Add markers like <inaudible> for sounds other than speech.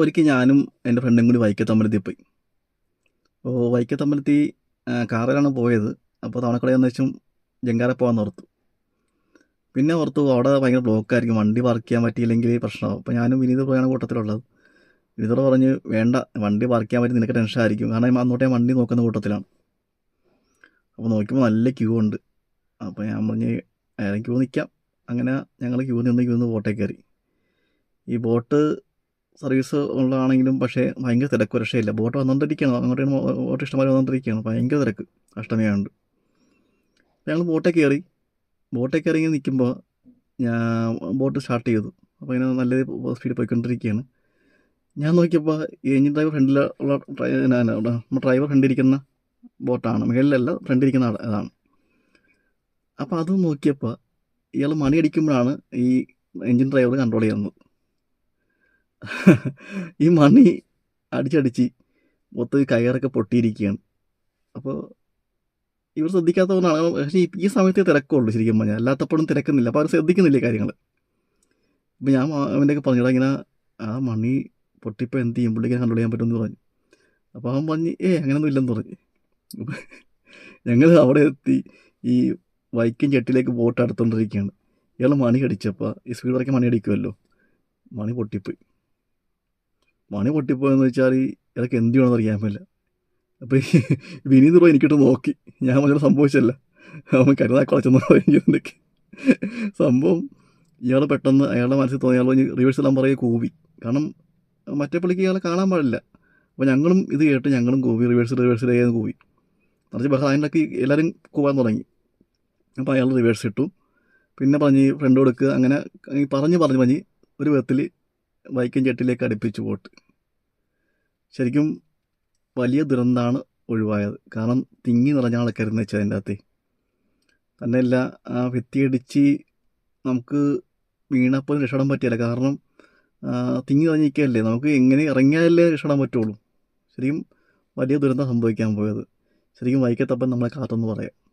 ഒരിക്കൽ ഞാനും എന്റെ ഫ്രണ്ടും കൂടി വൈക്കത്തമ്പലത്തിൽ പോയി. അപ്പോൾ വൈക്കത്തമ്പലത്തിൽ കാറിലാണ് പോയത്. അപ്പോൾ തവണക്കുളയെന്ന് വെച്ചും ജങ്കാറെ പോകാൻ ഓർത്തു. പിന്നെ ഓർത്തു അവിടെ ഭയങ്കര ബ്ലോക്കായിരിക്കും വണ്ടി പാർക്ക് ചെയ്യാൻ പറ്റിയില്ലെങ്കിൽ പ്രശ്നമാവും. അപ്പോൾ ഞാനും വിനീത് പോയാണ് കൂട്ടത്തിലുള്ളത്. വിനീതോട് പറഞ്ഞ് വേണ്ട വണ്ടി പാർക്ക് ചെയ്യാൻ പറ്റി നിനക്ക് ടെൻഷൻ ആയിരിക്കും. കാരണം അന്നോട്ടേ വണ്ടി നോക്കുന്ന കൂട്ടത്തിലാണ്. അപ്പോൾ നോക്കിയപ്പോൾ നല്ല ക്യൂ ഉണ്ട്. അപ്പോൾ ഞാൻ പറഞ്ഞ് ക്യൂ നിൽക്കാം അങ്ങനെ ഞങ്ങൾ ക്യൂ നിന്ന് ക്യൂ നിന്ന് ബോട്ടേ കയറി. ഈ ബോട്ട് സർവീസ് ഉള്ളതാണെങ്കിലും പക്ഷേ ഭയങ്കര തിരക്ക് രക്ഷയില്ല. ബോട്ട് വന്നുകൊണ്ടിരിക്കുകയാണ് അങ്ങോട്ട് ബോട്ട് ഇഷ്ടംപോലെ വന്നുകൊണ്ടിരിക്കുകയാണ് ഭയങ്കര തിരക്ക് അഷ്ടമിയാണ്ട് ഞങ്ങൾ ബോട്ടേ കയറി. ബോട്ടേ കയറി നിൽക്കുമ്പോൾ ഞാൻ ബോട്ട് സ്റ്റാർട്ട് ചെയ്തു. അപ്പോൾ ഇങ്ങനെ നല്ല സ്പീഡിൽ പോയിക്കൊണ്ടിരിക്കുകയാണ്. ഞാൻ നോക്കിയപ്പോൾ എഞ്ചിൻ ഡ്രൈവർ എന്നാ നമ്മുടെ ഡ്രൈവർ ഫ്രണ്ടിരിക്കുന്ന ബോട്ടാണ്. മുകളിലല്ല ഫ്രണ്ടിരിക്കുന്ന ഇതാണ് അപ്പോൾ അത് നോക്കിയപ്പോൾ ഇയാൾ മണി അടിക്കുമ്പോഴാണ് ഈ എഞ്ചിൻ ഡ്രൈവർ കൺട്രോൾ ചെയ്യുന്നത്. <laughs> ഈ മണി അടിച്ചടിച്ച് മൊത്തം കയറൊക്കെ പൊട്ടിയിരിക്കുകയാണ്. അപ്പോൾ ഇവർ ശ്രദ്ധിക്കാത്തതുകൊണ്ടാണ്. പക്ഷേ ഈ- സമയത്തേ തിരക്കുള്ളൂ ശരിക്കും പറഞ്ഞാൽ. അല്ലാത്തപ്പോഴും തിരക്കുന്നില്ല. അപ്പോൾ അവർ ശ്രദ്ധിക്കുന്നില്ല കാര്യങ്ങൾ അപ്പോൾ ഞാൻ അവന്റെയൊക്കെ പറഞ്ഞിടാ ഇങ്ങനെ ആ മണി പൊട്ടിപ്പോൾ എന്ത് ചെയ്യും? പുള്ളിക്ക് കൺട്രോൾ ചെയ്യാൻ പറ്റുമെന്ന് പറഞ്ഞു. അപ്പോൾ അവൻ പറഞ്ഞ് ഏ അങ്ങനെയൊന്നും ഇല്ലെന്ന് പറഞ്ഞു. ഞങ്ങൾ അവിടെ എത്തി ഈ വൈക്കും ചെട്ടിലേക്ക് ബോട്ട് അടുത്തുകൊണ്ടിരിക്കുകയാണ് ഇയാൾ മണി അടിച്ചപ്പോൾ ഈ സ്പീഡ് വരയ്ക്ക് മണി അടിക്കുമല്ലോ മണി പൊട്ടിപ്പോയി. മണി പൊട്ടിപ്പോയെന്ന് വെച്ചാൽ ഇടയ്ക്ക് എന്ത് ചെയ്യണമെന്ന് അറിയാൻ പറ്റില്ല. അപ്പോൾ ഈ വിനീത് റോ എനിക്കിട്ട് നോക്കി. ഞാൻ മറ്റൊരു സംഭവിച്ചല്ല. അവൻ കരുതാക്കളച്ചെന്ന് പറയുന്നതൊക്കെ സംഭവം ഇയാൾ പെട്ടെന്ന് അയാളുടെ മനസ്സിൽ തോന്നി. അയാൾ റിവേഴ്സ് എല്ലാം പറയുക കൂവി. കാരണം മറ്റേ പുള്ളിക്ക് ഇയാളെ കാണാൻ പാടില്ല. അപ്പോൾ ഞങ്ങളും ഇത് കേട്ട് ഞങ്ങളും കൂവി. റിവേഴ്സ് റിവേഴ്സ് ചെയ്യാൻ കൂവി. നിറച്ച് അതിന്റെയൊക്കെ എല്ലാവരും കൂവാൻ തുടങ്ങി. അപ്പോൾ അയാൾ റിവേഴ്സ് ഇട്ടു. പിന്നെ പറഞ്ഞ് ഫ്രണ്ട് കൊടുക്കുക അങ്ങനെ പറഞ്ഞ് പറഞ്ഞ് പറഞ്ഞ് ഒരു വിധത്തിൽ വൈക്കം ചെട്ടിലേക്ക് അടുപ്പിച്ചു പോട്ട്. ശരിക്കും വലിയ ദുരന്തമാണ് ഒഴിവായത്. കാരണം തിങ്ങി നിറഞ്ഞ ആൾക്കാരെന്ന് വെച്ചാൽ അതിന്റെ അകത്ത്. തന്നെയല്ല ആ ഭിത്തിയടിച്ച് നമുക്ക് വീണപ്പോൾ രക്ഷപ്പെടാൻ പറ്റില്ല. കാരണം തിങ്ങി നിറഞ്ഞിരിക്കുകയല്ലേ? നമുക്ക് എങ്ങനെ ഇറങ്ങിയാലല്ലേ രക്ഷപ്പെടാൻ പറ്റുള്ളൂ? ശരിക്കും വലിയ ദുരന്തം സംഭവിക്കാൻ പോയത്. ശരിക്കും വൈക്കത്തപ്പൻ നമ്മളെ കാത്തെന്ന് പറയാം.